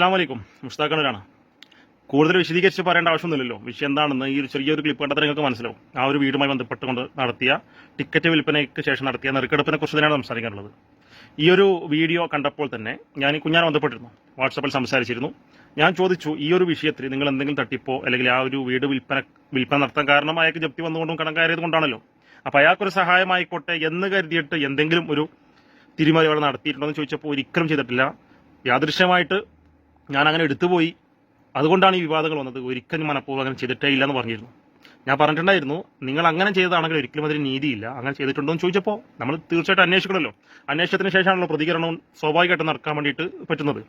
അസ്സാം വലൈക്കും മുഷ്താക്കണൂരാണ് കൂടുതൽ വിശദീകരിച്ച് പറയേണ്ട ആവശ്യമൊന്നുമില്ലല്ലോ. വിഷയം എന്താണെന്ന് ഈ ഒരു ചെറിയൊരു ക്ലിപ്പ് കണ്ടാൽ നിങ്ങൾക്ക് മനസ്സിലാവും. ആ ഒരു വീടുമായി ബന്ധപ്പെട്ടുകൊണ്ട് നടത്തിയ ടിക്കറ്റ് വിൽപ്പനയ്ക്ക് ശേഷം നടത്തിയ നെറുക്കെടുപ്പിനെ കുറിച്ച് തന്നെയാണ് സംസാരിക്കാനുള്ളത്. ഈ ഒരു വീഡിയോ കണ്ടപ്പോൾ തന്നെ ഞാൻ ഈ ബന്ധപ്പെട്ടിരുന്നു. വാട്സപ്പിൽ സംസാരിച്ചിരുന്നു. ഞാൻ ചോദിച്ചു ഈ ഒരു വിഷയത്തിൽ നിങ്ങൾ എന്തെങ്കിലും തട്ടിപ്പോ അല്ലെങ്കിൽ ആ ഒരു വീട് വിൽപ്പന വിൽപ്പന നടത്താൻ കാരണം അയാൾക്ക് ജപ്തി വന്നുകൊണ്ടും കടം കയറിയത് കൊണ്ടാണല്ലോ. അപ്പൊ അയാൾക്കൊരു സഹായമായിക്കോട്ടെ എന്ന് കരുതിയിട്ട് എന്തെങ്കിലും ഒരു തിരിമറി അവിടെ നടത്തിയിട്ടുണ്ടോ എന്ന് ചോദിച്ചപ്പോൾ ഒരിക്കലും ചെയ്തിട്ടില്ല. യാദൃശ്യമായിട്ട് ഞാൻ അങ്ങനെ എടുത്തുപോയി. അതുകൊണ്ടാണ് ഈ വിവാദങ്ങൾ വന്നത്. ഒരിക്കലും മനഃപൂർവം അങ്ങനെ ചെയ്തിട്ടേ ഇല്ലെന്ന് പറഞ്ഞിരുന്നു. ഞാൻ പറഞ്ഞിട്ടുണ്ടായിരുന്നു നിങ്ങൾ അങ്ങനെ ചെയ്തതാണെങ്കിൽ ഒരിക്കലും അതിന് നീതിയില്ല. അങ്ങനെ ചെയ്തിട്ടുണ്ടോ എന്ന് ചോദിച്ചപ്പോൾ നമ്മൾ തീർച്ചയായിട്ടും അന്വേഷിക്കണമല്ലോ. അന്വേഷണത്തിന് ശേഷമാണല്ലോ പ്രതികരണവും സ്വാഭാവികമായിട്ട് നടക്കാൻ വേണ്ടിയിട്ട് പറ്റുന്നത്.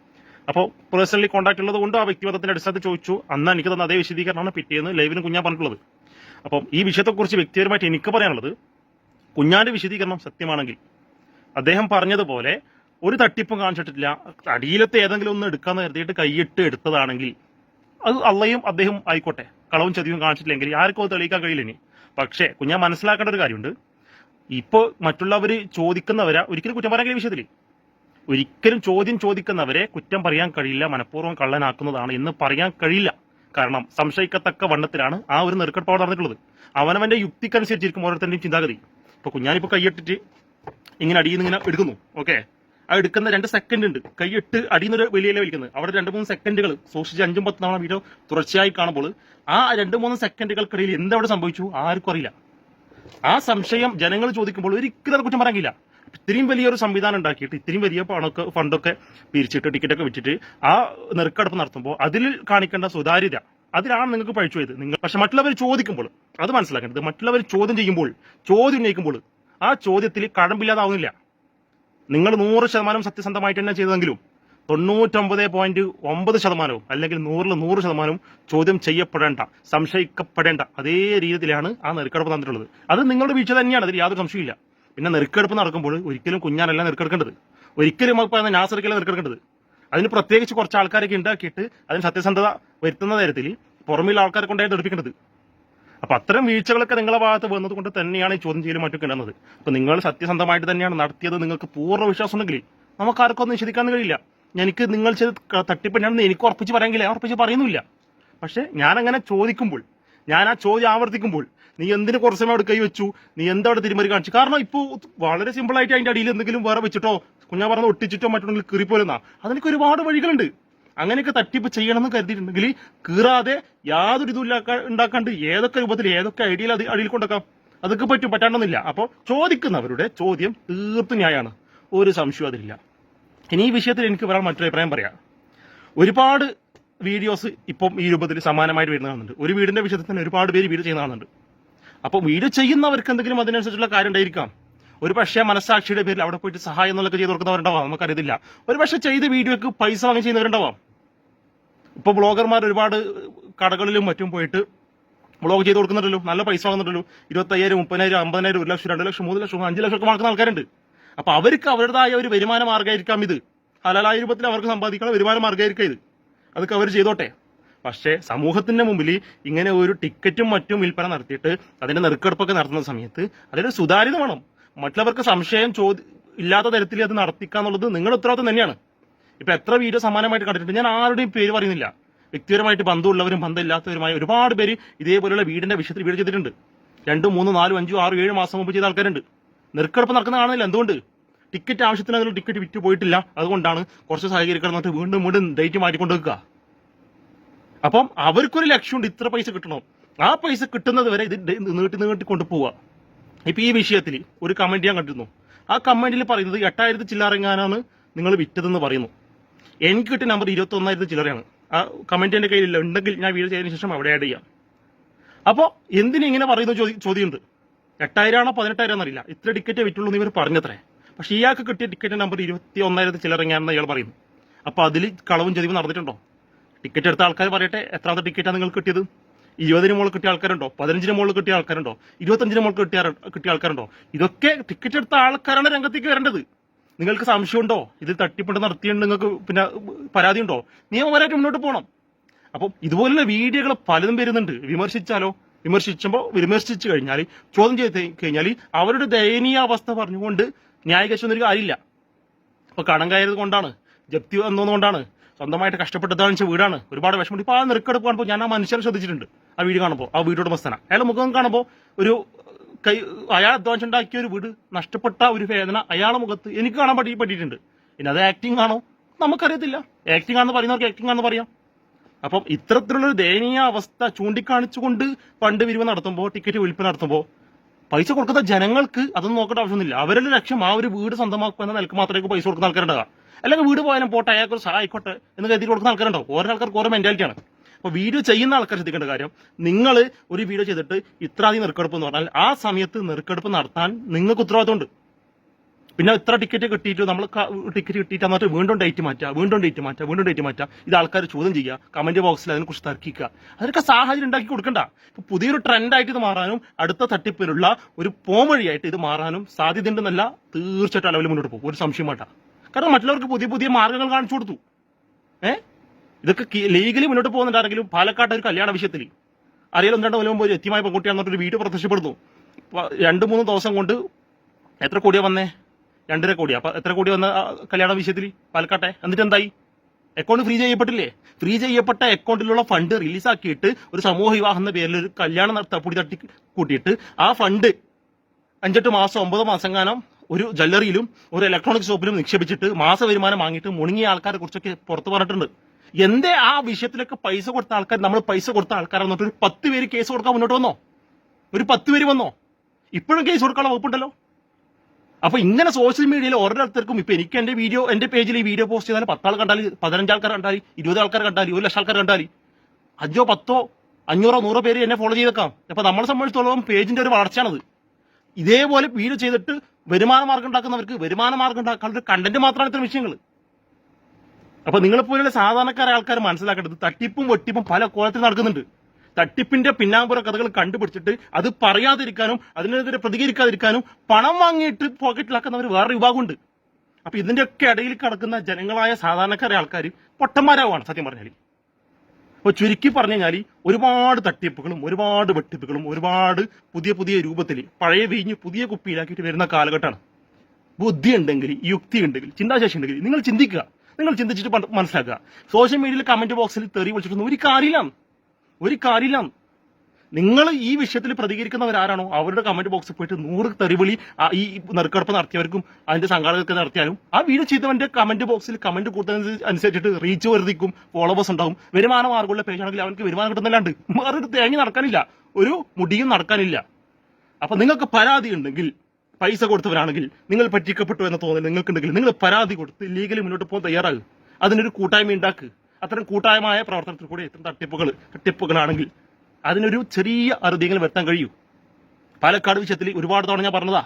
അപ്പോൾ പേഴ്സണലി കോൺടാക്ട് ഉള്ളത് കൊണ്ട് ആ വ്യക്തിഗതത്തിന്റെ അടിസ്ഥാനത്തിൽ ചോദിച്ചു. അന്ന് എനിക്ക് തന്ന അതേ വിശദീകരണമാണ് പിറ്റേന്ന് ലൈവിന് കുഞ്ഞാൻ പറഞ്ഞിട്ടുള്ളത് അപ്പം ഈ വിഷയത്തെക്കുറിച്ച് വ്യക്തിപരമായിട്ട് എനിക്ക് പറയാനുള്ളത് കുഞ്ഞാന്റെ വിശദീകരണം സത്യമാണെങ്കിൽ അദ്ദേഹം പറഞ്ഞതുപോലെ ഒരു തട്ടിപ്പും കാണിച്ചിട്ടില്ല. അടിയിലത്തെ ഏതെങ്കിലും ഒന്ന് എടുക്കാന്ന് കരുതിയിട്ട് കൈയിട്ട് എടുത്തതാണെങ്കിൽ അത് അള്ളയും അദ്ദേഹം ആയിക്കോട്ടെ. കളവും ചതിയും കാണിച്ചിട്ടില്ലെങ്കിൽ ആർക്കും അത് തെളിയിക്കാൻ കഴിയില്ല ഇനി. പക്ഷേ കുഞ്ഞാൻ മനസ്സിലാക്കേണ്ട ഒരു കാര്യമുണ്ട്. ഇപ്പോൾ മറ്റുള്ളവർ ചോദിക്കുന്നവരെ ഒരിക്കലും കുറ്റം പറയാൻ കഴിയും വിഷയത്തിൽ ഒരിക്കലും ചോദ്യം ചോദിക്കുന്നവരെ കുറ്റം പറയാൻ കഴിയില്ല മനഃപൂർവം കള്ളനാക്കുന്നതാണ് എന്ന് പറയാൻ കഴിയില്ല. കാരണം സംശയിക്കത്തക്ക വണ്ണത്തിലാണ് ആ ഒരു നെറുക്കെടുപ്പാട് നടന്നിട്ടുള്ളത്. അവനവന്റെ യുക്തിക്കനുസരിച്ചിരിക്കും ഓരോരുത്തരുടെയും ചിന്താഗതി. ഇപ്പൊ കുഞ്ഞാനിപ്പോ കൈയിട്ടിട്ട് ഇങ്ങനെ അടിയിൽ നിന്ന് ഇങ്ങനെ എടുക്കുന്നു. ഓക്കെ ആ എടുക്കുന്ന രണ്ട് സെക്കൻഡ് ഉണ്ട്. കൈയിട്ട് അടിയിൽ നിന്ന് വലിയ വലിക്കുന്നത്. അവിടെ രണ്ട് മൂന്ന് സെക്കൻഡുകൾ സൂക്ഷിച്ച് അഞ്ചും പത്ത് തവണ വീഡിയോ തുടർച്ചയായി കാണുമ്പോൾ ആ രണ്ട് മൂന്ന് സെക്കൻഡുകൾക്കിടയിൽ എന്തവിടെ സംഭവിച്ചു ആർക്കും അറിയില്ല. ആ സംശയം ജനങ്ങൾ ചോദിക്കുമ്പോൾ ഒരിക്കലും അത് കുറ്റം പറയാൻ ഇത്രയും വലിയൊരു സംവിധാനം ഉണ്ടാക്കിയിട്ട് ഇത്രയും വലിയ പണമൊക്കെ ഫണ്ടൊക്കെ പിരിച്ചിട്ട് ടിക്കറ്റൊക്കെ വിറ്റിട്ട് ആ നെറുക്കടപ്പ് നടത്തുമ്പോൾ അതിൽ കാണിക്കേണ്ട സുതാര്യത അതിലാണ് നിങ്ങൾക്ക് പഴിച്ചു പോയത്. നിങ്ങൾ പക്ഷെ മറ്റുള്ളവർ ചോദിക്കുമ്പോൾ അത് മനസ്സിലാക്കേണ്ടത് മറ്റുള്ളവർ ചോദ്യം ചെയ്യുമ്പോൾ ചോദ്യം ഉന്നയിക്കുമ്പോൾ ആ ചോദ്യത്തിൽ കഴമ്പില്ലാതാവുന്നില്ല. നിങ്ങൾ നൂറ് ശതമാനം സത്യസന്ധമായിട്ട് തന്നെ ചെയ്തതെങ്കിലും തൊണ്ണൂറ്റൊമ്പത് പോയിന്റ് ഒമ്പത് ശതമാനവും അല്ലെങ്കിൽ നൂറിൽ നൂറ് ശതമാനവും ചോദ്യം ചെയ്യപ്പെടേണ്ട സംശയിക്കപ്പെടേണ്ട അതേ രീതിയിലാണ് ആ നെറുക്കെടുപ്പ് തന്നിട്ടുള്ളത് അത് നിങ്ങളുടെ വീഴ്ച തന്നെയാണ് അതിൽ യാതൊരു സംശയമില്ല പിന്നെ നെറുക്കെടുപ്പ് നടക്കുമ്പോൾ ഒരിക്കലും കുഞ്ഞാനല്ല നെറുക്കെടുക്കേണ്ടത്. ഒരിക്കലും പറയുന്ന നാസറിക്കല്ല നെറുക്കെടുക്കേണ്ടത്. അതിന് പ്രത്യേകിച്ച് കുറച്ച് ആൾക്കാരൊക്കെ ഉണ്ടാക്കിയിട്ട് അതിന് സത്യസന്ധത വരുത്തുന്ന തരത്തിൽ പുറമെയുള്ള ആൾക്കാരെ കൊണ്ടായിട്ട് എടുപ്പിക്കേണ്ടത്. അപ്പൊ അത്തരം വീഴ്ചകളൊക്കെ നിങ്ങളുടെ ഭാഗത്ത് വന്നത് കൊണ്ട് തന്നെയാണ് ഈ ചോദ്യം ചെയ്യലും മറ്റൊക്കെ ഉണ്ടെന്നത് അപ്പൊ നിങ്ങൾ സത്യസന്ധമായിട്ട് തന്നെയാണ് നടത്തിയത് നിങ്ങൾക്ക് പൂർണ വിശ്വാസം ഉണ്ടെങ്കിൽ നമുക്ക് ആർക്കൊന്നും ഒന്നും നിഷേധിക്കാൻ കഴിയില്ല. എനിക്ക് നിങ്ങൾ ചെയ്ത് തട്ടിപ്പന്നെയാണെന്ന് എനിക്ക് ഉറപ്പിച്ച് പറയാമെങ്കിൽ ഞാൻ ഉറപ്പിച്ച് പറയുന്നില്ല പക്ഷെ അങ്ങനെ ചോദിക്കുമ്പോൾ ഞാൻ ആ ചോദ്യം ആവർത്തിക്കുമ്പോൾ നീ എന്തിന് കുറച്ച് സമയം അവിടെ കൈ വെച്ചു നീ എന്താ അവിടെ തിരിമറി കാണിച്ചു കാരണം ഇപ്പോൾ വളരെ സിമ്പിൾ ആയിട്ട് അതിന്റെ അടിയിൽ എന്തെങ്കിലും വേറെ വെച്ചിട്ടോ കുഞ്ഞാ പറഞ്ഞ ഒട്ടിച്ചിട്ടോ മറ്റുണ്ടെങ്കിൽ കീറിപ്പോലെന്നാ അതിനൊക്കെ ഒരുപാട് വഴികളുണ്ട്. അങ്ങനെയൊക്കെ തട്ടിപ്പ് ചെയ്യണമെന്ന് കരുതിയിട്ടുണ്ടെങ്കിൽ കീറാതെ യാതൊരു ഇതും ഉണ്ടാക്കാണ്ട് ഏതൊക്കെ രൂപത്തിൽ ഏതൊക്കെ ഐഡിയയിൽ അത് അടിയിൽ കൊണ്ടാക്കാം അതൊക്കെ പറ്റും പറ്റാണ്ടെന്നില്ല അപ്പോൾ ചോദിക്കുന്നവരുടെ ചോദ്യം തീർത്തും ന്യായമാണ്. ഒരു സംശയം അതിലില്ല. ഇനി ഈ വിഷയത്തിൽ എനിക്ക് പറയാൻ മറ്റൊരു അഭിപ്രായം പറയാം. ഒരുപാട് വീഡിയോസ് ഇപ്പം ഈ രൂപത്തിൽ സമാനമായിട്ട് വരുന്ന കാണുന്നുണ്ട്. ഒരു വീടിന്റെ വിഷയത്തിൽ തന്നെ ഒരുപാട് പേര് വീട് ചെയ്യുന്ന കാണുന്നുണ്ട്. അപ്പോൾ വീട് ചെയ്യുന്നവർക്ക് എന്തെങ്കിലും അതിനനുസരിച്ചുള്ള കാര്യം ഉണ്ടായിരിക്കാം. ഒരു പക്ഷേ മനസ്സാക്ഷിയുടെ പേരിൽ അവിടെ പോയിട്ട് സഹായം എന്നൊക്കെ ചെയ്ത് കൊടുക്കുന്നവരുണ്ടാവാം. നമുക്കറിയത്തില്ല. ഒരു പക്ഷേ ചെയ്ത വീഡിയോക്ക് പൈസ വാങ്ങി ചെയ്യുന്നവരുണ്ടാവാം. ഇപ്പോൾ ബ്ലോഗർമാർ ഒരുപാട് കടകളിലും മറ്റും പോയിട്ട് ബ്ലോഗ് ചെയ്ത് കൊടുക്കുന്നുണ്ടല്ലോ. നല്ല പൈസ വാങ്ങുന്നുണ്ടല്ലോ. ഇരുപത്തയ്യായിരം മുപ്പതിനായിരം അമ്പതിനായിരം ഒരു ലക്ഷം രണ്ട് ലക്ഷം മൂന്ന് ലക്ഷം അഞ്ച് ലക്ഷം ഒക്കെ വാങ്ങുന്ന ആൾക്കാരുണ്ട്. അപ്പൊ അവർക്ക് അവരുടേതായ ഒരു വരുമാന മാർഗമായിരിക്കാം ഇത്. ഹലാലായ രൂപത്തിൽ അവർക്ക് സമ്പാദിക്കാനുള്ള വരുമാന മാർഗമായിരിക്കാം ഇത്. അതൊക്കെ അവർ ചെയ്തോട്ടെ. പക്ഷേ സമൂഹത്തിന്റെ മുമ്പിൽ ഇങ്ങനെ ഒരു ടിക്കറ്റും മറ്റും വിൽപ്പന നടത്തിയിട്ട് അതിന്റെ നെറുക്കെടുപ്പൊക്കെ നടത്തുന്ന സമയത്ത് അതിന്റെ സുതാര്യത വേണം. മറ്റുള്ളവർക്ക് സംശയം ചോദി ഇല്ലാത്ത തരത്തിൽ അത് നടത്തിക്കാന്നുള്ളത് നിങ്ങളുടെ ഉത്തരവാദിത്വം തന്നെയാണ്. ഇപ്പൊ എത്ര വീഡിയോ സമാനമായിട്ട് കണ്ടിട്ടുണ്ട്? ഞാൻ ആരുടെയും പേര് പറയുന്നില്ല. വ്യക്തിപരമായിട്ട് ബന്ധമുള്ളവരും ബന്ധമില്ലാത്തവരുമായ ഒരുപാട് പേര് ഇതേപോലെയുള്ള വീടിന്റെ വിഷയത്തിൽ വീട് ചെയ്തിട്ടുണ്ട്. രണ്ട് മൂന്ന് നാലും അഞ്ചും ആറും ഏഴ് മാസം മുമ്പ് ചെയ്ത ആൾക്കാരുണ്ട്. നെറുക്കെടുപ്പ് നടക്കുന്ന കാണുന്നില്ല എന്തുകൊണ്ട്? ടിക്കറ്റ് ആവശ്യത്തിന് അതിൽ ടിക്കറ്റ് വിറ്റ് പോയിട്ടില്ല. അതുകൊണ്ടാണ് കുറച്ച് സഹകരിക്കണം എന്നിട്ട് വീണ്ടും വീണ്ടും ഡേറ്റ് മാറ്റിക്കൊണ്ട് വെക്കുക അപ്പം അവർക്കൊരു ലക്ഷ്യമുണ്ട്. ഇത്ര പൈസ കിട്ടണം. ആ പൈസ കിട്ടുന്നത് വരെ ഇത് നീട്ടി നീട്ടി കൊണ്ടുപോവുക ഇപ്പൊ ഈ വിഷയത്തിൽ ഒരു കമന്റ് ഞാൻ കണ്ടിരുന്നു. ആ കമന്റിൽ പറയുന്നത് എട്ടായിരത്തി ചില്ലറങ്ങാനാണ് നിങ്ങൾ വിറ്റതെന്ന് പറയുന്നു. എനിക്ക് കിട്ടിയ നമ്പർ ഇരുപത്തി ഒന്നായിരത്തി ചില്ലറയാണ്. ആ കമന്റ് എന്റെ കയ്യിലില്ല. ഉണ്ടെങ്കിൽ ഞാൻ വീഡിയോ ചെയ്തതിനു ശേഷം അവിടെ ആഡ് ചെയ്യാം. അപ്പോൾ എന്തിനു ഇങ്ങനെ പറയുന്ന ചോദ്യം എട്ടായിരം ആണോ പതിനെട്ടായിരം എന്നറിയില്ല ഇത്ര ടിക്കറ്റ് വിറ്റുള്ളൂ എന്ന് ഇവർ പറഞ്ഞത്രേ. പക്ഷേ ഇയാൾക്ക് കിട്ടിയ ടിക്കറ്റ് നമ്പർ ഇരുപത്തി ഒന്നായിരത്തി ചില്ലറങ്ങാന്ന് ഇയാൾ പറയുന്നു. അപ്പോൾ അതിൽ കളവും ചതിവും നടന്നിട്ടുണ്ടോ? ടിക്കറ്റ് എടുത്ത ആൾക്കാർ പറയട്ടെ എത്രാമത്തെ ടിക്കറ്റാണ് നിങ്ങൾ കിട്ടിയത്? ഇരുപതിന് മുകളിൽ കിട്ടിയ ആൾക്കാരുണ്ടോ? പതിനഞ്ചിന് മുകളിൽ കിട്ടിയ ആൾക്കാരുണ്ടോ? ഇരുപത്തഞ്ചിന് മുകളിൽ കിട്ടിയ കിട്ടിയ ആൾക്കാരുണ്ടോ? ഇതൊക്കെ ടിക്കറ്റ് എടുത്ത ആൾക്കാരാണ് രംഗത്തേക്ക് വരേണ്ടത്. നിങ്ങൾക്ക് സംശയമുണ്ടോ? ഇത് തട്ടിപ്പുണ്ട് നടത്തിയുണ്ട് നിങ്ങൾക്ക് പിന്നെ പരാതി ഉണ്ടോ നിയമപരമായിട്ട് മുന്നോട്ട് പോകണം അപ്പം ഇതുപോലുള്ള വീഡിയോകൾ പലതും വരുന്നുണ്ട്. വിമർശിച്ചാലോ? വിമർശിച്ചപ്പോൾ വിമർശിച്ചു കഴിഞ്ഞാൽ ചോദ്യം ചെയ്ത് കഴിഞ്ഞാൽ അവരുടെ ദയനീയ അവസ്ഥ പറഞ്ഞുകൊണ്ട് ന്യായീകരിച്ചൊന്നും ഒരു കാര്യമില്ല. അപ്പൊ കടം കയറിയത് കൊണ്ടാണ് ജപ്തി വന്നതുകൊണ്ടാണ് സ്വന്തമായിട്ട് കഷ്ടപ്പെട്ടതാണ് വീടാണ് ഒരുപാട് വിഷമം ഇപ്പൊ ആ നെറുക്കെടുപ്പ് കാണുമ്പോൾ ഞാൻ ആ മനുഷ്യനെ ശ്രദ്ധിച്ചിട്ടുണ്ട്. ആ വീട് കാണുമ്പോൾ ആ വീട് മസ്തന. അയാളെ മുഖം കാണുമ്പോൾ ഒരു കൈ അയാൾ അധ്വാനിച്ചുണ്ടാക്കിയ ഒരു വീട് നഷ്ടപ്പെട്ട ഒരു വേദന അയാളെ മുഖത്ത് എനിക്ക് കാണാൻ പറ്റി പറ്റിയിട്ടുണ്ട് പിന്നെ അത് ആക്ടിങ് ആണോ? നമുക്കറിയത്തില്ല. ആക്ടിങ് ആണെന്ന് പറയുന്നവർക്ക് ആക്ടിങ് ആണെന്ന് പറയാം. അപ്പം ഇത്തരത്തിലുള്ളൊരു ദയനീയ അവസ്ഥ ചൂണ്ടിക്കാണിച്ചുകൊണ്ട് പണ്ട് വിരിവ് നടത്തുമ്പോൾ ടിക്കറ്റ് വിൽപ്പന നടത്തുമ്പോൾ പൈസ കൊടുക്കുന്ന ജനങ്ങൾക്ക് അതൊന്നും നോക്കേണ്ട ആവശ്യമൊന്നുമില്ല. അവരുടെ ലക്ഷ്യം ആ ഒരു വീട് സ്വന്തമാക്കുക എന്ന നിലയ്ക്ക് മാത്രമേ പൈസ കൊടുക്കുന്ന ആൾക്കാരുണ്ടാകുക അല്ലെങ്കിൽ വീട് പോയാലും പോട്ടെ അയാൾക്ക് സഹായിക്കോട്ടെ എന്ന് കരുതി കൊടുക്കുന്ന ആൾക്കാരുണ്ടാവും. ഓരോ ആൾക്കാർക്ക് ഓരോ മെന്റാലിറ്റിയാണ് അപ്പോൾ വീഡിയോ ചെയ്യുന്ന ആൾക്കാർ ശ്രദ്ധിക്കേണ്ട കാര്യം നിങ്ങൾ ഒരു വീഡിയോ ചെയ്തിട്ട് ഇത്ര ഇത്രാധികം നെറുക്കെടുപ്പ് എന്ന് പറഞ്ഞാൽ ആ സമയത്ത് നെറുക്കെടുപ്പ് നടത്താൻ നിങ്ങൾക്ക് ഉത്തരവാദിത്തമുണ്ട് പിന്നെ ഇത്ര ടിക്കറ്റ് കിട്ടിയിട്ട് നമ്മൾ ടിക്കറ്റ് കിട്ടിയിട്ട് എന്നിട്ട് വീണ്ടും ഡേറ്റ് മാറ്റുക വീണ്ടും ഡേറ്റ് മാറ്റുക വീണ്ടും ഡേറ്റ് മാറ്റുക ഇത് ആൾക്കാർ ചോദ്യം ചെയ്യുക കമന്റ് ബോക്സിൽ അതിനെക്കുറിച്ച് തർക്കിക്കുക. അതൊക്കെ സാഹചര്യം ഉണ്ടാക്കി കൊടുക്കണ്ട. ഇപ്പൊ പുതിയൊരു ട്രെൻഡായിട്ട് ഇത് മാറാനും അടുത്ത തട്ടിപ്പിലുള്ള ഒരു പോംവഴിയായിട്ട് ഇത് മാറാനും സാധ്യതയുണ്ടെന്നല്ല തീർച്ചയായിട്ടും അളവിൽ മുന്നോട്ട് പോകും. ഒരു സംശയം വേണ്ട. കാരണം മറ്റുള്ളവർക്ക് പുതിയ പുതിയ മാർഗങ്ങൾ കാണിച്ചു കൊടുത്തു. ഏ? ഇതൊക്കെ ലീഗലി മുന്നോട്ട് പോകുന്നുണ്ടാണെങ്കിലും പാലക്കാട് ഒരു കല്യാണ വിഷയത്തിൽ. അറിയാലോ ഒന്നും രണ്ടോ കൊല്ലം മുമ്പ് ഒരു എത്തിയമായ പെൺകുട്ടിയാണെന്ന് വീട് പ്രത്യക്ഷപ്പെടുന്നു. രണ്ടു മൂന്ന് ദിവസം കൊണ്ട് എത്ര കോടിയാ വന്നേ? രണ്ടര കോടി അപ്പൊ എത്ര കോടി വന്ന കല്യാണ വിഷയത്തിൽ പാലക്കാട്ടെ? എന്നിട്ട് എന്തായി? Account free ചെയ്യപ്പെട്ടില്ലേ? ഫ്രീ ചെയ്യപ്പെട്ട അക്കൗണ്ടിലുള്ള ഫണ്ട് റിലീസാക്കിയിട്ട് ഒരു സമൂഹ വിവാഹം എന്ന പേരിൽ ഒരു കല്യാണം പൊടി തട്ടി കൂട്ടിയിട്ട് ആ ഫണ്ട് അഞ്ചെട്ട് മാസം ഒമ്പത് മാസം കാലം ഒരു ജ്വല്ലറിയിലും ഒരു ഇലക്ട്രോണിക് ഷോപ്പിലും നിക്ഷേപിച്ചിട്ട് മാസ വരുമാനം വാങ്ങിയിട്ട് മുണങ്ങിയ ആൾക്കാരെ കുറിച്ചൊക്കെ പുറത്ത് പറഞ്ഞിട്ടുണ്ട്. എന്തേ ആ വിഷയത്തിലൊക്കെ പൈസ കൊടുത്ത ആൾക്കാർ നമ്മൾ പൈസ കൊടുത്ത ആൾക്കാർ എന്നിട്ട് ഒരു പത്ത് പേര് കേസ് കൊടുക്കാൻ മുന്നോട്ട് വന്നോ? ഒരു പത്ത് പേര് വന്നോ? ഇപ്പോഴും കേസ് കൊടുക്കാനുള്ള വകുപ്പുണ്ടല്ലോ. അപ്പൊ ഇങ്ങനെ സോഷ്യൽ മീഡിയയിൽ ഓരോരുത്തർക്കും ഇപ്പൊ എനിക്ക് എന്റെ വീഡിയോ എന്റെ പേജിൽ ഈ വീഡിയോ പോസ്റ്റ് ചെയ്താൽ പത്താൾ കണ്ടാൽ പതിനഞ്ച് ആൾക്കാർ കണ്ടാൽ ഇരുപത് ആൾക്കാർ കണ്ടാൽ ഒരു ലക്ഷം ആൾക്കാർ കണ്ടാൽ അഞ്ചോ പത്തോ അഞ്ഞൂറോ നൂറോ പേര് എന്നെ ഫോളോ ചെയ്തേക്കാം. അപ്പൊ നമ്മളെ സംബന്ധിച്ചിടത്തോളം പേജിന്റെ ഒരു വളർച്ചയാണത്. ഇതേപോലെ വീഡിയോ ചെയ്തിട്ട് വരുമാന മാർഗം ഉണ്ടാക്കുന്നവർക്ക് വരുമാന മാർഗം ഉണ്ടാക്കാനുള്ള ഒരു കണ്ടന്റ് മാത്രമാണ് ഇത്തരം വിഷയങ്ങൾ. അപ്പൊ നിങ്ങളെപ്പോലുള്ള സാധാരണക്കാരെ ആൾക്കാർ മനസ്സിലാക്കേണ്ടത് തട്ടിപ്പും വെട്ടിപ്പും പല കോലത്തിൽ നടക്കുന്നുണ്ട്. തട്ടിപ്പിന്റെ പിന്നാമ്പുറ കഥകൾ കണ്ടുപിടിച്ചിട്ട് അത് പറയാതിരിക്കാനും അതിനെതിരെ പ്രതികരിക്കാതിരിക്കാനും പണം വാങ്ങിയിട്ട് പോക്കറ്റിലാക്കുന്നവർ വേറെ വിഭാഗമുണ്ട്. അപ്പൊ ഇതിന്റെയൊക്കെ ഇടയിൽ കിടക്കുന്ന ജനങ്ങളായ സാധാരണക്കാരെ ആൾക്കാർ പൊട്ടന്മാരാവാണ് സത്യം പറഞ്ഞാൽ അപ്പൊ ചുരുക്കി പറഞ്ഞു കഴിഞ്ഞാൽ ഒരുപാട് തട്ടിപ്പുകളും ഒരുപാട് വെട്ടിപ്പുകളും ഒരുപാട് പുതിയ പുതിയ രൂപത്തിൽ പഴയ വീഞ്ഞ് പുതിയ കുപ്പിയിലാക്കിയിട്ട് വരുന്ന കാലഘട്ടമാണ്. ബുദ്ധി ഉണ്ടെങ്കിൽ യുക്തി ഉണ്ടെങ്കിൽ ചിന്താശേഷി ഉണ്ടെങ്കിൽ നിങ്ങൾ ചിന്തിക്കുക. നിങ്ങൾ ചിന്തിച്ചിട്ട് മനസ്സിലാക്കുക. സോഷ്യൽ മീഡിയയിൽ കമന്റ് ബോക്സിൽ തെറി വിളിച്ചിട്ടൊന്നും ഒരു കാര്യമില്ല. ഒരു കാര്യമില്ല. നിങ്ങൾ ഈ വിഷയത്തിൽ പ്രതികരിക്കുന്നവരാരാണോ? അവരുടെ കമന്റ് ബോക്സിൽ പോയിട്ട് നൂറ് തെറിവിളി ഈ നെറുക്കെടുപ്പ് നടത്തിയവർക്കും അതിന്റെ സംഘാടകർക്ക് നടത്തിയാലും ആ വീഡിയോ ചെയ്തവന്റെ കമന്റ് ബോക്സിൽ കമന്റ് കൂട്ടുന്നത് അനുസരിച്ചിട്ട് റീച്ച് വർദ്ധിക്കും ഫോളോവേഴ്സ് ഉണ്ടാവും വരുമാന മാർഗമുള്ള പേജാണെങ്കിൽ അവർക്ക് വരുമാനം കിട്ടുന്നില്ലാണ്ട് വേറൊരു തേങ്ങി നടക്കാനില്ല. ഒരു മുടിയും നടക്കാനില്ല. അപ്പൊ നിങ്ങൾക്ക് പരാതി ഉണ്ടെങ്കിൽ പൈസ കൊടുത്തവരാണെങ്കിൽ നിങ്ങൾ പറ്റിക്കപ്പെട്ടു എന്ന തോന്നൽ നിങ്ങൾക്കുണ്ടെങ്കിൽ നിങ്ങൾ പരാതി കൊടുത്ത് ലീഗലി മുന്നോട്ട് പോകാൻ തയ്യാറാകും. അതിനൊരു കൂട്ടായ്മ ഉണ്ടാക്കുക അത്തരം കൂട്ടായ്മമായ പ്രവർത്തനത്തിൽ കൂടി ഇത്തരം തട്ടിപ്പുകൾ തട്ടിപ്പുകളാണെങ്കിൽ അതിനൊരു ചെറിയ അറുതിയെങ്കിലും വരുത്താൻ കഴിയൂ. പാലക്കാട് വിഷയത്തിൽ ഒരുപാട് തവണ ഞാൻ പറഞ്ഞതാ.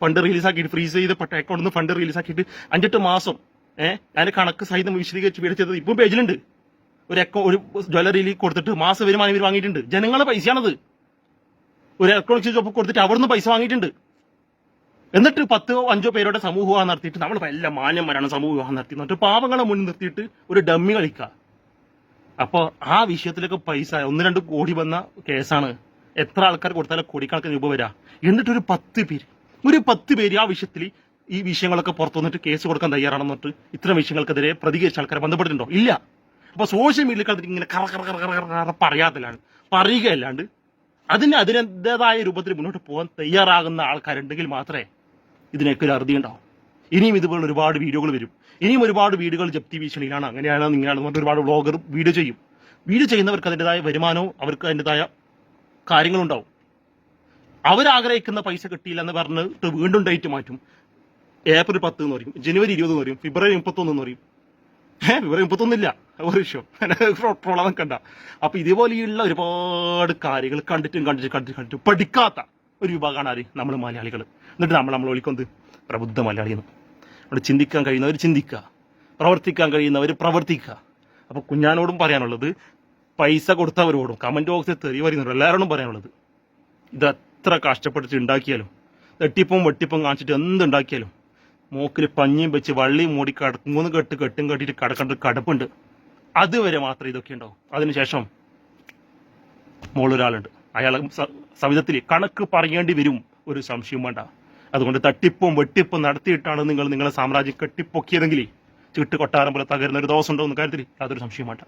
ഫണ്ട് റിലീസാക്കിയിട്ട് ഫ്രീസ് ചെയ്തപ്പെട്ട അക്കൗണ്ടിൽ നിന്ന് ഫണ്ട് റിലീസാക്കിയിട്ട് അഞ്ചെട്ട് മാസം ഏഹ് അതിന്റെ കണക്ക് സഹിതം വിശദീകരിച്ച് മേടിച്ചത് ഇപ്പം പേജിലുണ്ട്. ഒരു അക്കൗ ഒരു ജ്വല്ലറിയിൽ കൊടുത്തിട്ട് മാസ വരുമാനം ഇവർ വാങ്ങിയിട്ടുണ്ട്. ജനങ്ങളുടെ പൈസയാണത്. ഒരു ഇലക്ട്രോണിക്സ് ഷോപ്പ് കൊടുത്തിട്ട് അവിടുന്ന് പൈസ വാങ്ങിയിട്ടുണ്ട്. എന്നിട്ട് പത്തോ അഞ്ചോ പേരുടെ സമൂഹ വിവാഹം നടത്തിയിട്ട് നമ്മൾ എല്ലാം മാന്യന്മാരാണ് സമൂഹ വിവാഹം നടത്തി എന്നിട്ട് പാവങ്ങളെ മുന്നിൽ നിർത്തിയിട്ട് ഒരു ഡമ്മി കളിക്കുക. അപ്പോൾ ആ വിഷയത്തിലൊക്കെ പൈസ ഒന്ന് രണ്ട് കോടി വന്ന കേസാണ്. എത്ര ആൾക്കാർ കൊടുത്താലും കോടിക്കണക്കിന് രൂപ വരാ. എന്നിട്ട് ഒരു പത്ത് പേര് ഒരു പത്ത് പേര് ആ വിഷയത്തിൽ ഈ വിഷയങ്ങളൊക്കെ പുറത്തു വന്നിട്ട് കേസ് കൊടുക്കാൻ തയ്യാറാണെന്നിട്ട് ഇത്തരം വിഷയങ്ങൾക്കെതിരെ പ്രതികരിച്ച ആൾക്കാരെ ബന്ധപ്പെട്ടിട്ടുണ്ടോ ഇല്ല. അപ്പോൾ സോഷ്യൽ മീഡിയയിൽ ഇങ്ങനെ കറ കറ കറ കറ കറ പറയാത്തലാണ് പറയുകയല്ലാണ്ട് അതിന് അതിന്റെതായ രൂപത്തിൽ മുന്നോട്ട് പോകാൻ തയ്യാറാകുന്ന ആൾക്കാരുണ്ടെങ്കിൽ മാത്രമേ ഇതിനൊക്കെ ഒരു അറുതി ഉണ്ടാവും. ഇനിയും ഇതുപോലെ ഒരുപാട് വീഡിയോകൾ വരും. ഇനിയും ഒരുപാട് വീടുകൾ ജപ്തി ഭീഷണിയിലാണ്. അങ്ങനെയാണ് ഇങ്ങനെയാണെന്ന് പറഞ്ഞിട്ട് ഒരുപാട് വ്ളോഗർ വീഡിയോ ചെയ്യും. വീഡിയോ ചെയ്യുന്നവർക്ക് അതിന്റെതായ വരുമാനവും അവർക്ക് അതിന്റെതായ കാര്യങ്ങളുണ്ടാവും. അവരാഗ്രഹിക്കുന്ന പൈസ കിട്ടിയില്ല എന്ന് പറഞ്ഞിട്ട് വീണ്ടും ഡേറ്റ് മാറ്റും. ഏപ്രിൽ പത്ത് എന്ന് പറയും ജനുവരി ഇരുപത് എന്ന് പറയും ഫെബ്രുവരി മുപ്പത്തൊന്ന് എന്ന് പറയും. ഏഹ് ഫെബ്രുവരി മുപ്പത്തൊന്നില്ല ഒരു വിഷയം പ്രോളം കണ്ട അപ്പൊ ഇതുപോലെയുള്ള ഒരുപാട് കാര്യങ്ങൾ കണ്ടിട്ടും കണ്ടിട്ട് കണ്ടിട്ട് കണ്ടിട്ടും പഠിക്കാത്ത ഒരു വിഭാഗമാണ് ആര്? നമ്മൾ മലയാളികൾ എന്നിട്ട് നമ്മൾ നമ്മൾ വിളിക്കുന്നത് പ്രബുദ്ധ മലയാളി എന്ന്. നമ്മുടെ ചിന്തിക്കാൻ കഴിയുന്നവർ ചിന്തിക്കുക. പ്രവർത്തിക്കാൻ കഴിയുന്നവർ പ്രവർത്തിക്കുക. അപ്പോൾ കുഞ്ഞാനോടും പറയാനുള്ളത് പൈസ കൊടുത്തവരോടും കമന്റ് ബോക്സിൽ തെറി വരുന്നവരും എല്ലാവരോടും പറയാനുള്ളത്. ഇത് എത്ര കഷ്ടപ്പെട്ടിട്ട് ഉണ്ടാക്കിയാലും തട്ടിപ്പും വെട്ടിപ്പും കാണിച്ചിട്ട് എന്തുണ്ടാക്കിയാലും മൂക്കിൽ പഞ്ഞിയും വെച്ച് വള്ളിയും മൂടി കട മൂന്ന് കെട്ട് കെട്ടും കെട്ടിയിട്ട് കടക്കേണ്ട കടപ്പുണ്ട്. അതുവരെ മാത്രമേ ഇതൊക്കെ ഉണ്ടാവും അതിനുശേഷം മോളൊരാളുണ്ട്. അയാൾ സവിധത്തിൽ കണക്ക് പറയേണ്ടി വരും ഒരു സംശയം വേണ്ട. അതുകൊണ്ട് തട്ടിപ്പും വെട്ടിപ്പും നടത്തിയിട്ടാണ് നിങ്ങൾ നിങ്ങളെ സാമ്രാജ്യം കെട്ടിപ്പൊക്കിയതെങ്കിൽ ചീട്ട് കൊട്ടാരം പോലെ തകരുന്ന ഒരു ദിവസം ഉണ്ടോ എന്ന് കാര്യത്തിൽ യാതൊരു സംശയം വേണ്ട.